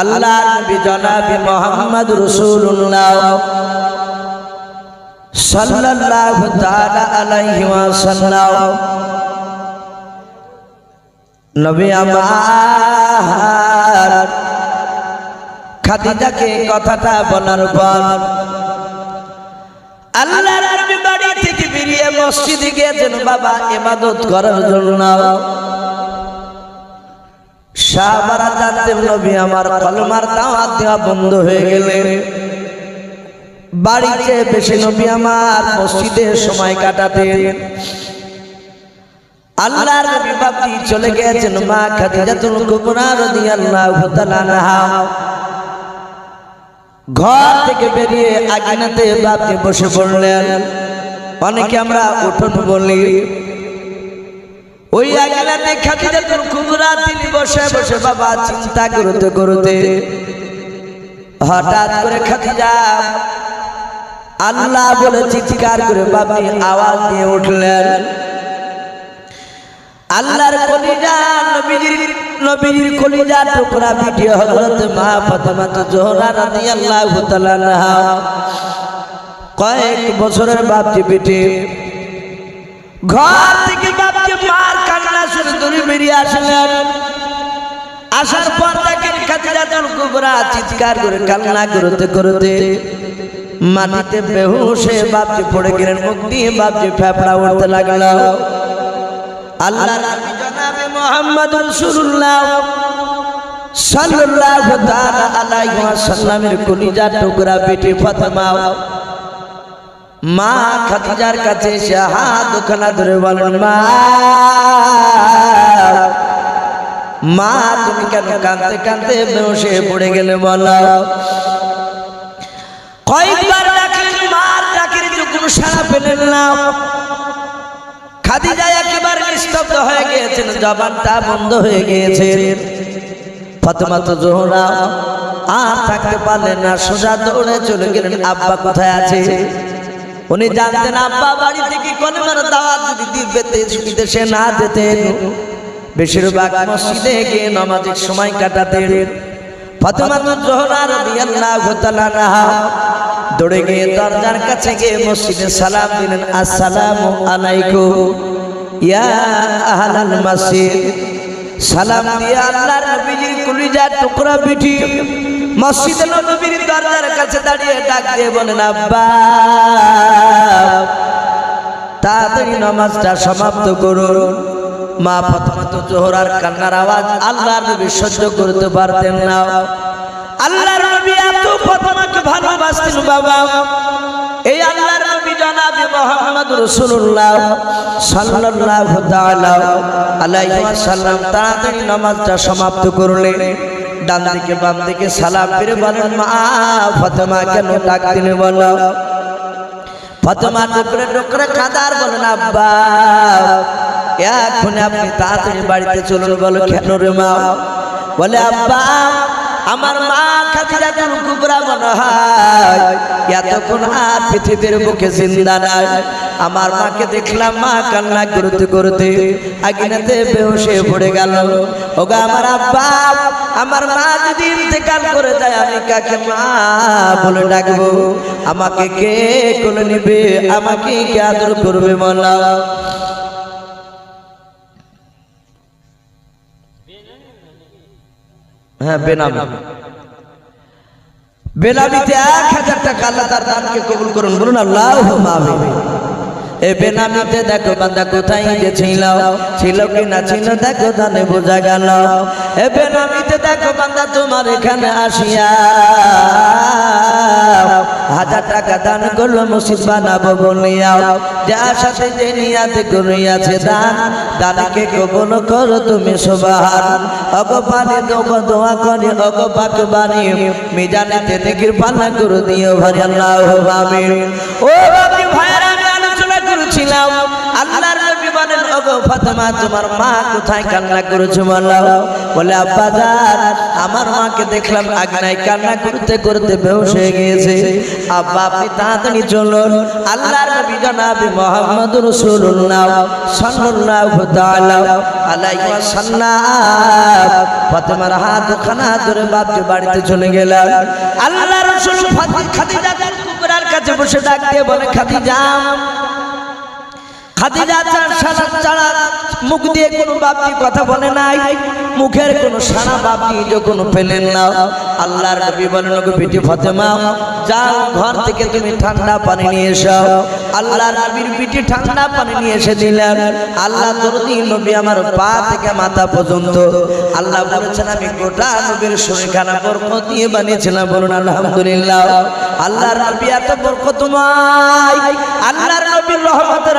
আল্লাহর নবী জনাবি মোহাম্মদ রাসূলুল্লাহ সাল্লাল্লাহু তাআলা আলাইহি ওয়াসাল্লাম। নবী আমার খাদিজাকে কথাটা বলার পর আল্লাহর নবী বাড়ি থেকে বেরিয়ে মসজিদে গিয়েছেন বাবা ইবাদত করার জন্য সাহাবারা জানতেন নবী আমার কলমার দাওয়াত দেওয়া বন্ধ হয়ে গেলে। বাড়িতে বেশি নবী আমার মসজিদে সময় কাটাতেন। আল্লাহর নবী চলে গিয়েছেন মা খাদিজাতুল কুবরা রাদিয়াল্লাহু তাআলা আনহা। ঘর থেকে বেরিয়ে বাপকে বসে পড়লেন। অনেকে আমরা উঠোন বলি ওই আকিনাতে খাদিজাতুল কুবরা তিনি বসে বসে বাবা চিন্তা করতে করতে হঠাৎ করে খাদিজা আল্লাহ বলে চিৎকার করে বাপি আওয়াজ দিয়ে উঠলেন। আল্লাহর কলিজা, নবীজির নবীজির কলিজা টুকরা পিঠে হযরত মা ফাতেমা জোহরা রাদিয়াল্লাহু তাআলা কয়েক বছরের বাপজি পিঠে ঘর থেকে বাপজি মার কান্না শুনে দূরে বেরিয়ে আসলেন। আসার পর দেখেন চিৎকার করে, কান্না করতে করতে মাটিতে বেহুশে বাপজি পড়ে গেলেন, মুখ দিয়ে বাপজি ফেফড়া উঠতে লাগল। আল্লাহ মুহাম্মদ রাসূলুল্লাহ সাল্লাল্লাহু তাআলা আলাইহি ওয়াসাল্লামের কলিজা টুকরা বেটি ফাতেমা মা খাদিজার কাছে এসে হাত দুখানা ধরে বলেন, মা মা, তুমি কেন কাঁদতে কাঁদতে বেহুশে পড়ে গেলে বলো? কয়েকবার ডাকলেন মার ডাকের কোনো সাড়া পেলেন না। খাদিজা একেবারে নিস্তব্ধ হয়ে গিয়েছেন জবানটা বন্ধ হয়ে গিয়েছে। ফাতেমা তো জোহরা আর থাকতে পারলেন না, সোজা দৌড়ে চলে গেলেন, আব্বা কোথায় আছে? উনি জানতেন, আব্বা, বাড়ি থেকে কলমের দাওয়াত যদি দিব্যতে বিদেশে না যেতেন। বেশিরভাগ মসজিদে গিয়ে নামাজের সময় কাটাতেন। সালাম দিয়ে আল্লাহর টুকরা পিঠি মসজিদে নবীর দরজার কাছে দাঁড়িয়ে ডাক দিয়ে বলেন, আব্বা, তাড়াতাড়ি নামাজটা সমাপ্ত করুন। মা ফাতেমা তো জোহরার কান্নার আওয়াজ আল্লাহর নবী সহ্য করতে পারতেন না। আল্লাহর নবী এত ফাতেমাকে ভালোবাসতেন, বাবা। এই আল্লাহর নবী জনাবে মুহাম্মদ রাসূলুল্লাহ সাল্লাল্লাহু তাআলা আলাইহি ওয়াসাল্লাম তাড়াতাড়ি নামাজটা সমাপ্ত করলেন। ডান দিকে বাম দিকে সালাম ফিরে বলেন, মা, ফতেমা কেন ডাক দিলে বলো? ফাতেমা টুকরে টুকরে কাদার বলেন, আব্বা এখন আপনি তাড়াতাড়ি বাড়িতে চলুন। বলো, কেন রে মা? বলে, আব্বা আমার মা খাদিজাতুল কুবরা মনে হয়, এতক্ষণ আর পৃথিবীর বুকে জিন্দা নাই। আমার মাকে দেখলাম মা কান্না করতে করতে আগুনেতে বেহুশে পড়ে গেল। ওগা আমার আব্বা, আমার মা যদি ইন্তেকাল করে যায়, আমি কাকে মা বলে ডাকবো? আমাকে কে কোলে নিবে? আমাকে কে আদর করবে মলা হ্যাঁ বেনামি। বেনামিতে এক হাজার টাকা আল্লাহ তার দানকে কবুল করুন। বলুন আল্লাহ এ বেনামিতে দেখো বান্দা কোথায় কি না ছিল? দেখো তোমার এখানে আসিয়া। টাকা দান করল, মসজিদ বানাবো বলিয়া। যার সাথে যে নিয়াতে করিয়াছে দান, দানকে কবল করো তুমি সুবহান। অগপানে দোয়া দোয়া করে অগপাক বাণী, মিজানেতে নেকির আমিন। ও করেছিলাম আল্লাহর নবী বলেন, ওগো ফাতেমা, তোমার মা কোথায় কান্না বলো? বলে, আব্বা আমার মাকে দেখলাম কান্না করতে করতে বেহুশ হয়ে গিয়েছে। আব্বা, আপনি তাড়াতাড়ি চলুন। আল্লাহর নবী জনাবি মোহাম্মদ রাসূলুল্লাহ সাল্লাল্লাহু তাআলা আলাইহি হাত খানা ধরে বাপকে বাড়িতে চলে গেলাম আল্লাহ রাসূল খাদিজা কুবরার কাছে বসে ডাক দিয়ে বলে, খাদিজা মুখ দিয়ে কোনো কথা বলে মুখের সারা না? আল্লাহর ঘর থেকে আল্লাহর আল্লাহ আমার পা থেকে মাথা পর্যন্ত, আল্লাহ বলেছেন, আমি গোটা নবীর শরীরখানা বরকত দিয়ে বানিয়েছিলাম। বলুন, আলহামদুলিল্লাহ। আল্লাহর নবী এত বরকতময় আল্লাহর নবীর রহমতের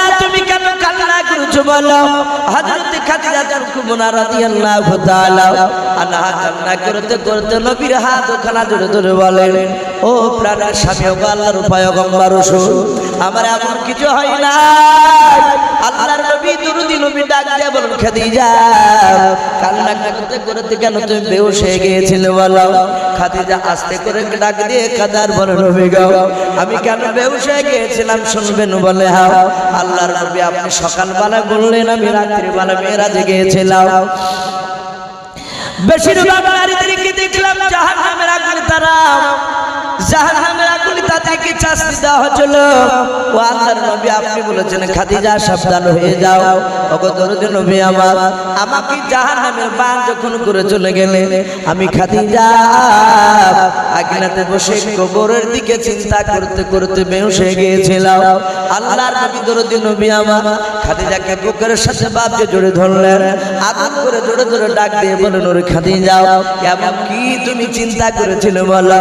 বলো, হযরত খাদিজা তার কুমনা রাদিয়াল্লাহু তাআলা আনহা কান্না করতে করতে নবীর হাত ওখানা ধরে ধরে বলেন, ও প্রাণের স্বামী, ও আল্লাহর পয়গম্বর রাসূল আমার এমন কিছু হয় না। আল্লাহর নবী দুরুদি নবী ডাক দিয়ে বলেন, খাদিজা, কান্না করতে করতে কেন তুমি বেহুশ হয়ে গিয়েছিলে বলো? খাদিজা আস্তে করে ডাক দিয়ে কাদার বলে, নবী গো, আমি কেন বেহুশ হয়ে গিয়েছিলাম শুনবেন বলে? হাও, আল্লাহর নবী আপনি সকালবেলা বললেন, আমি রাত্রিবেলা মেয়েরাজে গিয়েছিলাম। বেশিরভাগ নারীদেরকে দেখলাম জাহান্নামের আগুনে তারা আগুনে হচ্ছিল। ও হয়ে যখন করে চলে গেলে, আমি খাদিজা আগ্নাতে বসে কবরের দিকে চিন্তা করতে করতে বেহুশ হয়ে গিয়েছিলাম। আল্লাহর নবী আমার, খাদিজাকে বুকের সাথে বাপকে জড়ে ধরলেন। আদর করে জোরে জোরে ডাক দিয়ে বলেন ওরে খাদিজা, এমন কি তুমি চিন্তা করেছিলে বলো?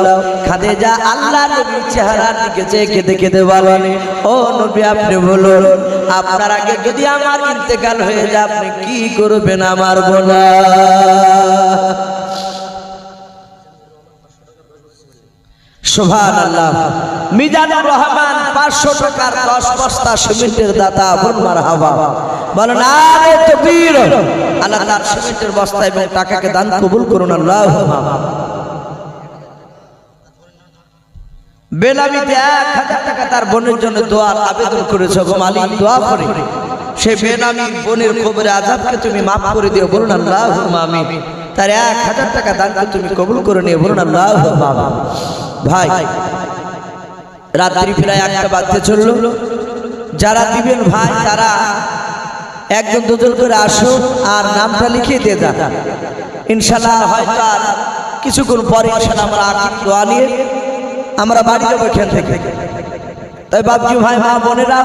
খাদিজা আল্লাহ নবীর চেহারার দিকে চেয়ে কেঁদে কেঁদে বলেন। ও নবী, আপনি বলুন, আপনার আগে যদি আমার ইন্তেকাল হয়ে যায়, আপনি কি করবেন আমার বলা? আল্লাহ রহমান পাঁচশো এবং টাকাকে দান কবুল করুন, আল্লাহ বেনামিতে এক হাজার টাকা তার বোনের জন্য দোয়ার আবেদন করেছে। গো মালিক, দোয়া করে। সে বেনামি বোনের খবরে আজাবকে তুমি মাফ করে দিও। বলুন আল্লাহ আমি তার এক হাজার টাকা দানকে তুমি কবুল করে নিয়ে বলুন আল্লাহ ভাই, রাত্রি প্রায় একটা বাজতে চলল। যারা দিবেন ভাই, তারা একজন দুজন করে আসুন আর নামটা লিখিয়ে দিয়ে যান। ইনশাল্লাহ হয়তো আর কিছুক্ষণ পরে ইনশাল্লাহ আমরা আখির দোয়া নিয়ে আমরা বাড়ি যাব এখান থেকে। তাই বাবজি ভাই, মা বোনেরা,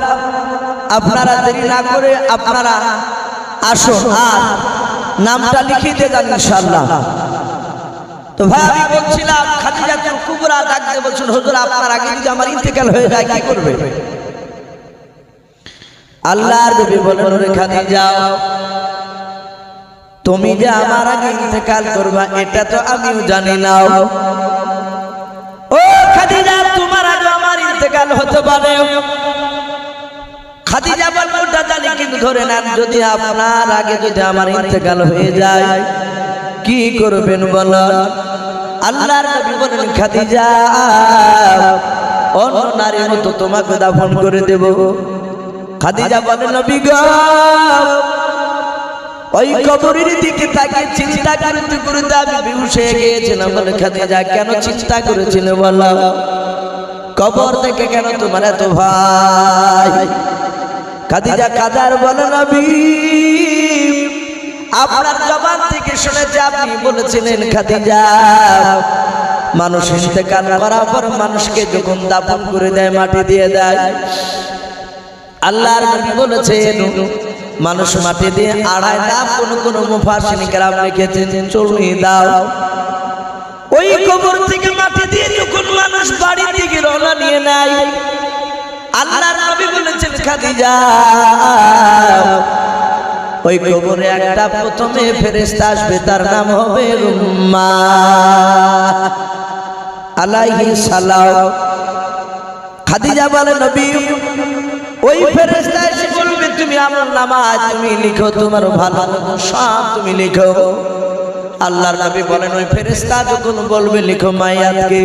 আপনারা দেরি না করে আপনারা আসুন, আর নামটা লিখিয়ে দিয়ে যান ইনশাল্লাহ তো ভাই, আমি বলছিলাম, খাদিজা তুল কুবরা ডাক দিয়ে বলছেন, হুজুর, আপনার আগে যদি আমার ইন্তেকাল হয়ে যায়, কি করবে? আল্লাহর নবী বলেন, ওরে খাদিজা, তুমি যে আমার আগে ইন্তেকাল করবা, এটা তো আমিও জানি না। খাদিজা, তোমার আগে আমার ইন্তেকাল হতে পারে? খাদিজা বল ওটা জানি কিন্তু ধরে নেন, যদি আপনার আগে যদি আমার ইন্তেকাল হয়ে যায়, কি করবেন বলেন আল্লাহর নবী বলেন, খাদিজা, অন্য নারীর মতো তোমাকে দাফন করে দেব। খাদিজা বলেন নবী গো ওই কবরের দিকে তাকে চিন্তা করতে করতে আমি বেহুশ হয়ে গিয়েছিলাম। বলে, খাদিজা, কেন চিন্তা করেছিল বলো? কবর থেকে কেন তোমার এত ভাই খাদিজা কাদার বলে, নবী, আপনার জবান থেকে শুনেছে আপনি বলেছিলেন, খাদিজা, মানুষ ইন্তেকাল করার পর মানুষকে যখন দাফন করে দেয়, মাটি দিয়ে দেয়। আল্লাহর নবী বলেছেন মানুষ মাটি দিয়ে আড়াই দাম কোন কোন মুফাসিন কেরাম লিখেছেন চল্লিশ দাও। ওই কবর থেকে মাটি দিয়ে যখন মানুষ বাড়ির দিকে রওনা নিয়ে নাই আল্লাহর নবী বলেছেন, খাদিজা, ওই কবরে একটা প্রথমে ফেরেশতা আসবে, তার নাম হবে রুম্মা আলাইহি সালাম। খাদিজা বলে, নবী, ওই ফেরেশতা এসে তুমি আমার নামাজ, তুমি লিখো তোমার ভালো সব তুমি লিখো। আল্লাহর নবী বলেন, ওই ফেরেশতা যখন বলবে, লিখো মাইয়াতকে।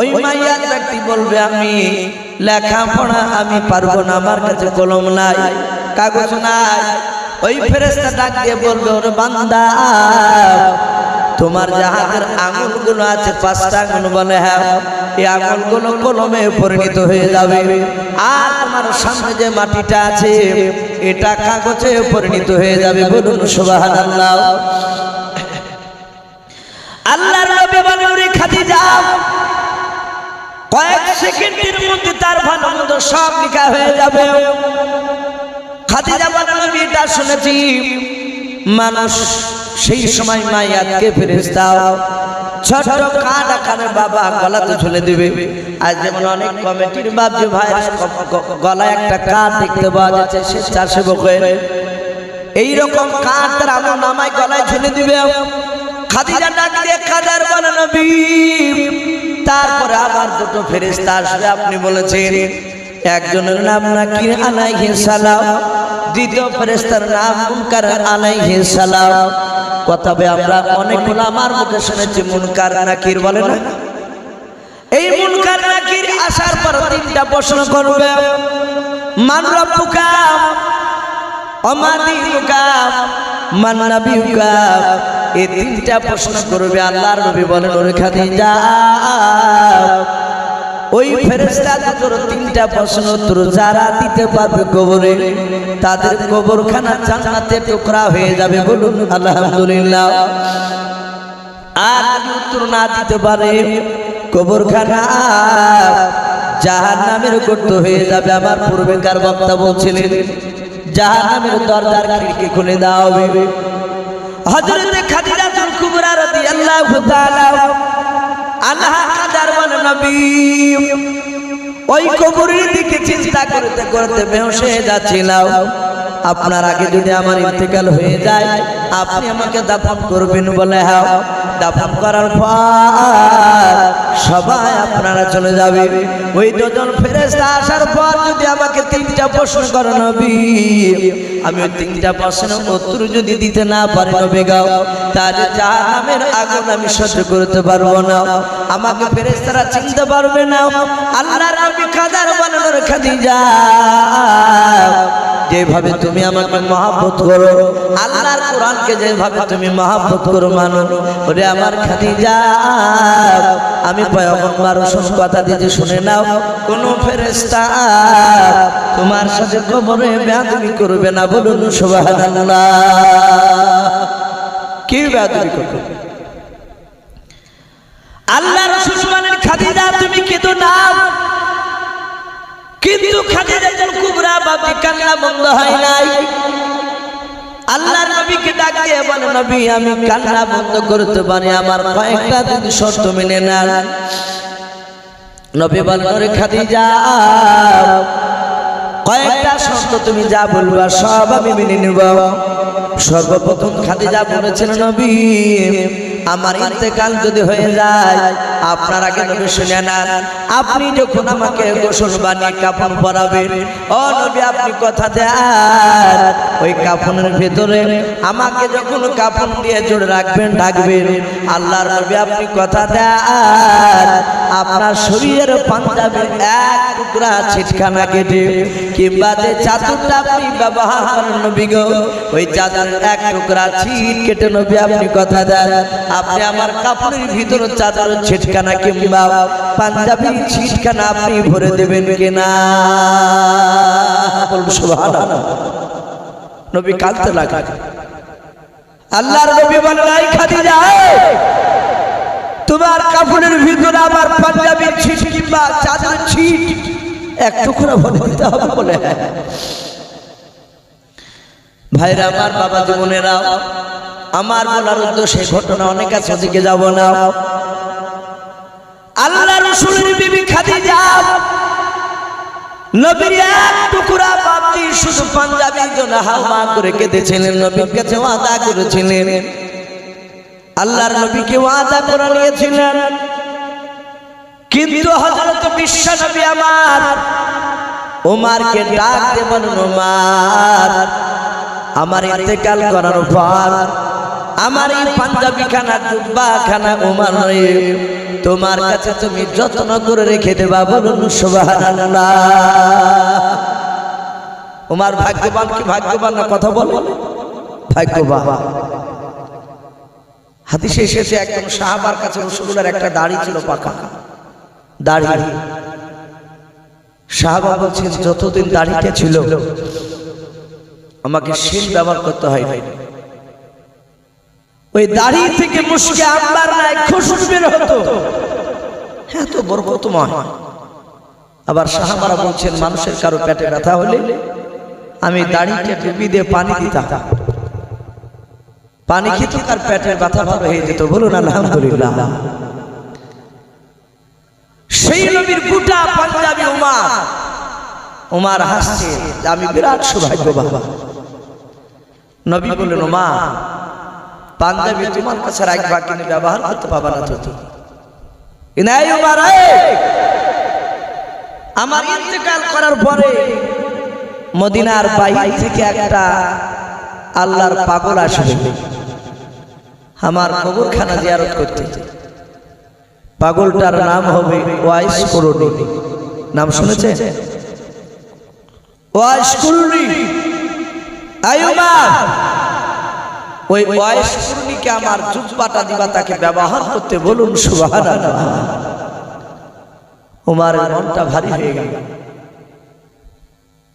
ওই মাইয়াত ব্যক্তি বলবে, আমি লেখাপড়া আমি পারব না, আমার কাছে কলম নাই, কাগজ নাই। ওই ফেরেশতা ডাক দিয়ে বলবে, ওরে বান্দা তোমার জাহাজের আঙুলগুলো আছে, পাঁচটা আঙুল বলে হ্যাঁ এই আঙুলগুলো কলমে পরিণত হয়ে যাবে। আর তোমার সামনে যে মাটিটা আছে, এটা কাগজে পরিণত হয়ে যাবে, বলুন সুবহানাল্লাহ। আল্লাহর নবী বলে, ওরে খাদিজা, কয়েক সেকেন্ডের মধ্যে তার ভালো সব লেখা হয়ে যাবে। খাদিজা বলে নবী এটা শুনেছি। মানুষ সেই সময় মাইয়াতকে ফেরেশতা ছোট কান আকারে বাবা গলাতে ঝুলে দিবে। আজ যেমন অনেক কমিটির যে ভাই গলায় একটা কান দেখতে পাওয়া যাচ্ছে স্বেচ্ছাসেবক হয়ে এইরকম কান তার আমার নামায় গলায় ঝুলে দিবে। খাদিজা ডাক দিয়ে কাদার নবী, তারপরে আবার দুটো ফেরেশতা আসবে। আপনি বলেছেন, একজনের নাম নাকি আলাইহিস সালাম, দ্বিতীয় ফেরেশতার নাম মুনকার আলাইহিস সালাম। কথা আমরা অনেক আমার মুখে শুনেছি, মুনকার নাকির বলে না? এই মুনকার নাকির আসার পর তিনটা প্রশ্ন করবে। মান রব্বুকা অমাদিনুকা মান নাবিয়ুকা? এই তিনটা প্রশ্ন করবে, আল্লাহর নবী বলেন, ওরে খাদিজা, ওই ফেরেশতা দুটোর তিনটা প্রশ্ন উত্তর যারা দিতে পারবে কবরে। তাদের কবরখানা জান্নাতে টুকরা হয়ে যাবে বলুন, আলহামদুলিল্লাহ। আর উত্তর না দিতে পারে কবরখানা। জাহান নামের গর্ত হয়ে যাবে, আমার পূর্বেকার বক্তা বলছিলেন। জাহান নামের দরজার খিড়কি খুলে দেওয়া হবে হযরত খাদিজাতুল কুবরা রাদিয়াল্লাহু তাআলা আনহা কাদার নবী ওই কবরের দিকে চিন্তা করতে করতে বেহসে যাচ্ছিলাম। আপনার আগে যদি আমার ইন্তেকাল হয়ে যায়, আপনি আমাকে দাফন করবেন বলে হ্যাঁ দাফন করার পর সবাই আপনারা চলে যাবে। ওই দুজন ফেরেশতা আসার পর যদি আমাকে তিনটা প্রশ্ন করে নবী, আমি ওই তিনটা প্রশ্ন উত্তর যদি দিতে না পারি নবী গাও তাহলে জাহান্নামের আগুন আমি সহ্য করতে পারব না। আমাকে ফেরেশতারা চিনতে পারবে না। আল্লাহর নবী কাদার বানানোর খাদিজা। যেভাবে তুমি আমাকে মহাব্বত করো, আল্লাহর কোরআনকে যেভাবে তুমি মহাব্বত করো মানো, ওরে আমার খাদিজা, আমি পয়গম্বর রসুল কথা দিতে শুনে নাও, কোন ফেরেশতা তোমার সাথে কবরে বেয়াদবি করবে না বলুন সুবহানাল্লাহ। কি বেয়াদবি করবে? আল্লাহ রসুল বলেন খাদিজা, তুমি কেঁদো না। কিন্তু খাদিজাতুল কুবরা বাপি কান্না বন্ধ হয় নাই। আল্লাহ নবীকে ডাক বলে, নবী, আমি কান্না বন্ধ করতে পারি, আমার কয়েকটা দিন শর্ত মেনে না নবী বলেন রে খাদিজা, কয়েকটা শর্ত তুমি যা বলবা, সব আমি মেনে নেব। সর্বপ্রথম খাদিজা বলেছেন, নবী আমার ইন্তেকাল যদি হয়ে যায়, আপনারা নবী শুনে না আপনি যখন আমাকে গোসল বানিয়ে কাফন পরাবেন, ও নবী, আপনি কথা দেন। ওই কাফনের ভেতরে আমাকে যখন কাফন দিয়ে জোড়ে রাখবেন, ডাকবেন, আল্লাহর নবী, আপনি কথা দেন। আপনার শরীরের পাঞ্জাবের এক টুকরা ছিটখানা কেটে, কিংবা যে চাদরটা আপনি ব্যবহার করেন নবী গো, ওই চাদরের এক টুকরা ছিট কেটে নবী আপনি কথা দেন, আপনি আমার কাপড়ের ভিতরে চাদর ছিটখানা কিংবা পাঞ্জাবির ছিটখানা আপনি ভরে দেবেন কিনা? নবী কাঁদতে লাগা আল্লাহর নবী বলেন খাদিজা তোমার কাপড়ের ভিতরে আমার পাঞ্জাবির ছিট কিংবা চাদরের ছিট এক টুকরা ভরে দিতে হবে বলে। ভাইরা, আমার বাবা জীবনেরা, আমার বলার উদ্দেশ্যে ঘটনা অনেক আছে, ওদিকে যাব না। আল্লাহ রসুলের বিবি খাদিজা, নবীর এক টুকরা বাপটি শুধু পাঞ্জাবির জন্য হাওয়া করে কেঁদেছিলেন, নবীর কাছে ওয়াদা করেছিলেন। আল্লাহর নবীকে ওয়াদা করে নিয়েছিলেন। কিন্তু হযরত বিশ্ব নবী আমার ওমারকে ডাক দেবেন ওমার আমার ইন্তেকাল করার পর আমার এই পাঞ্জাবি খানা ওমার নয় তোমার কাছে তুমি যত্ন করে রেখে দেবা বলুন, সুবহানাল্লাহ। ওমার ভাগ্যবান কি ভাগ্যবান না কথা বলো? ভাগ্যবান। হাদিসে এসেছে একজন সাহাবার কাছে রসুলের একটা দাড়ি ছিল পাকা। দাড়ি। সাহাবা বলছেন, যতদিন দাড়িটা ছিল, আমাকে শিল ব্যবহার করতে হয় ওই দাড়ি থেকে মুশকে আম্বার নাই খুশবু বের হতো। হ্যাঁ তো বরকতময় আবার সাহাবারা বলছেন, মানুষের কারও পেটে ব্যথা হলে আমি দাড়িটা ডুবি দিয়ে পানি দিতাম। পানি খেতে তার পেটের ব্যথা ভালো হয়ে যেত। বলুন, আলহামদুলিল্লাহ। সেই নবীর গোটা পাঞ্জাবি উমার। উমার হাসছে আমি বিরাট সৌভাগ্য বাবা নবী বললেন মা পাঞ্জাবি তোমার কাছে রাখবা কিনে ব্যবহার করতে পাবা না তো নাই উমার! আমার ইন্তেকাল করার পরে মদিনার বাইরে থেকে একটা আল্লাহর পাগল আসবে। আমার কবরখানা জিয়ারত করতে। পাগলটার নাম হবে ওয়াইস করুনি। নাম শুনেছে ওয়াইস করুনি। আয়ুমা ওই ওয়াইস করুনিকে আমার জুব্বাটা দিবা, তাকে ব্যবহার করতে বলুন, সুবহানাল্লাহ। ওমার মনটা ভারী হয়ে গেল।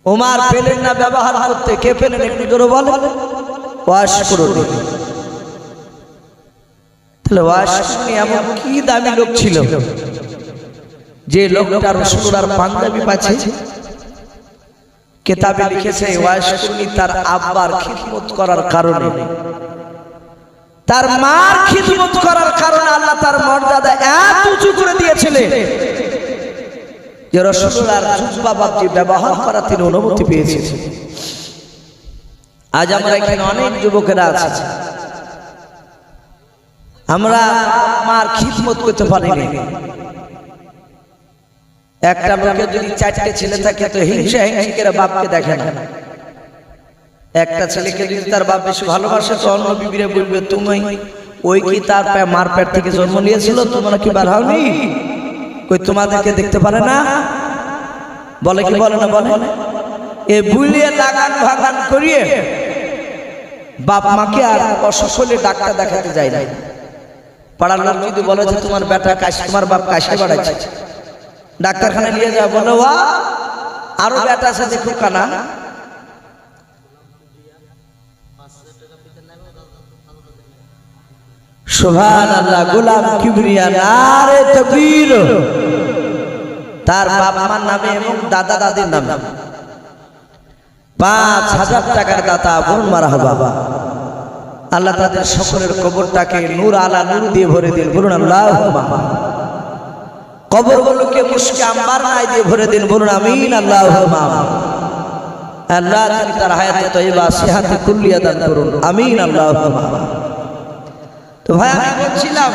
ওমার পেলেন না ব্যবহার করতে, কে পেলেন একটু জোরে বলেন? ওয়াশ করুন। তাহলে ওয়াশ করুন এমন কি দামি লোক ছিল? যে লোকটা রসুলার পাঞ্জাবি পাচ্ছে কেতাবে লিখেছে, ওয়াশ করুন তার আব্বার খিদমত করার কারণে। তার মার খিদমত করার কারণে আল্লাহ তার মর্যাদা এত উঁচু করে দিয়েছিলেন যে রসুল্লার জুব্বা বাপটি ব্যবহার করা তিনি অনুমতি পেয়েছেন আজ আমরা এখানে অনেক যুবকেরা আছে। আমরা মার খিদমত করতে পারিনি। একটা লোকের যদি চারটে ছেলে থাকে তো হিংসা হিংসিকেরা বাপকে দেখে না। একটা ছেলেকে যদি তার বাপ বেশি ভালোবাসে তো অন্য বিবিরে বলবে, তুমি ওই কি তার মার পেট থেকে জন্ম নিয়েছিল? তোমরা কি বার হওনি কই, তোমাদেরকে দেখতে পারে না? বলে কি বলে না বলে? এ বুলিয়ে লাগান ভাগান করিয়ে বাপ মাকে আর অসুখ হলে ডাক্তার দেখাতে যায় না। পাড়ার লোক যদি বলে যে তোমার বেটা কাশি, তোমার বাপ কাশি বাড়াচ্ছে ডাক্তারখানে নিয়ে যা বলে আরও বেটা আছে, দেখো কানা। তার মার নামে এবং দাদা দাদির নামে। পাঁচ হাজার টাকার দাতা বোন মারা বাবা। আল্লাহ তাদের সকলের কবরটাকে নূর আলা নূর দিয়ে ভরে দিন। বলুন আল্লাহ কবরগুলোকে মুশকে আম্বার নাই দিয়ে ভরে দিন। বলুন আমিন আল্লাহ আল্লাহ তুমি তার হায়াতে তৈবা সেহাতে কুল্লিয়া দান করুন। আমিন আল্লাহ তো ভাই, আমি বলছিলাম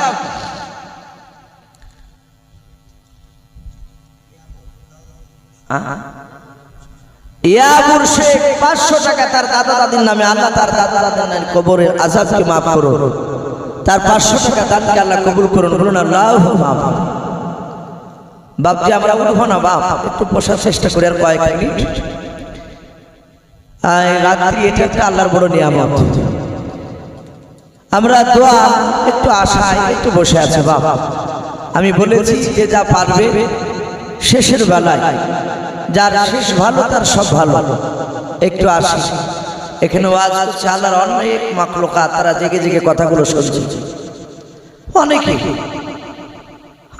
টাকা তার দাদা নামে আল্লাহ তার দাদা তার পাঁচশো টাকা দানকে আল্লাহ করুন আমরা না একটু বসার চেষ্টা আর এটা আল্লাহর বড় নিয়ামত। আমরা দোয়া, একটু আশায়, একটু বসে আছে বাবা আমি বলেছি, যে যা পারবে, শেষের বেলায় যার শেষ ভালো, তার সব ভালো। একটু আসি। এখানে ওয়াজ করছে আল্লাহর অনেক মাকলোকা তারা জেগে জেগে কথাগুলো শুনছে। অনেকে।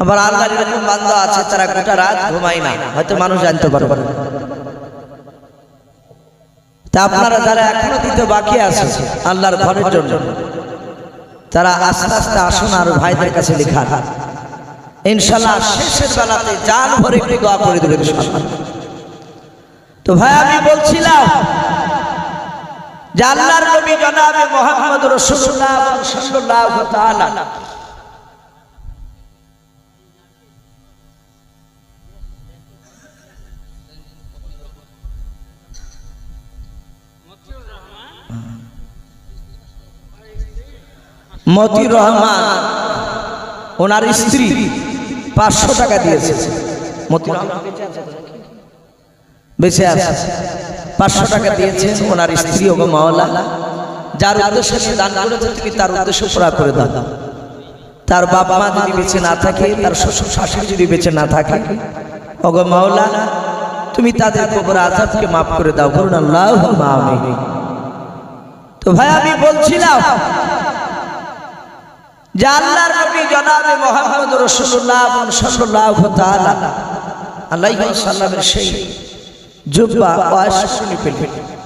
আবার আল্লাহর এরকম বান্দা আছে, তারা গোটা রাত ঘুমায় না। হয়তো মানুষ জানতে পারবে না। তা আপনারা যারা এখনও দিতে বাকি আছে, আল্লাহর ঘরের জন্য, তারা আস্তে আস্তে আসুন আর ভাইদের কাছে লেখা ইনশাল্লাহ শেষের বেলাতে জান ভরে একটু দোয়া করে দেবেন। তো ভাই, আমি বলছিলাম যে নবী জনাবে মোহাম্মদ তাআলা। মতি রহমান, ওনার স্ত্রী পাঁচশো টাকা দিয়েছে। মতি রহমান বেঁচে আছে। পাঁচশো টাকা দিয়েছে ওনার স্ত্রী ও মাওলা। যার উদ্দেশ্যে সে দান তুমি তার উদ্দেশ্য পুরা করে দাও। তার বাবা মা যদি বেঁচে না থাকে, তার শ্বশুর শাশুড়ি যদি বেঁচে না থাকে, ওগো মাওলা, তুমি তাদের কবর আজাদকে মাফ করে দাও করুন আল্লাহ আমিন। তো ভাই, আমি বলছিলাম যে আল্লাহর নবী মোহাম্মদ রাসূলুল্লাহ সাল্লাল্লাহু তাআলা আলাইহি সাল্লামের সেই জুব্বা ওয়াশ। শুনে ফেলবেন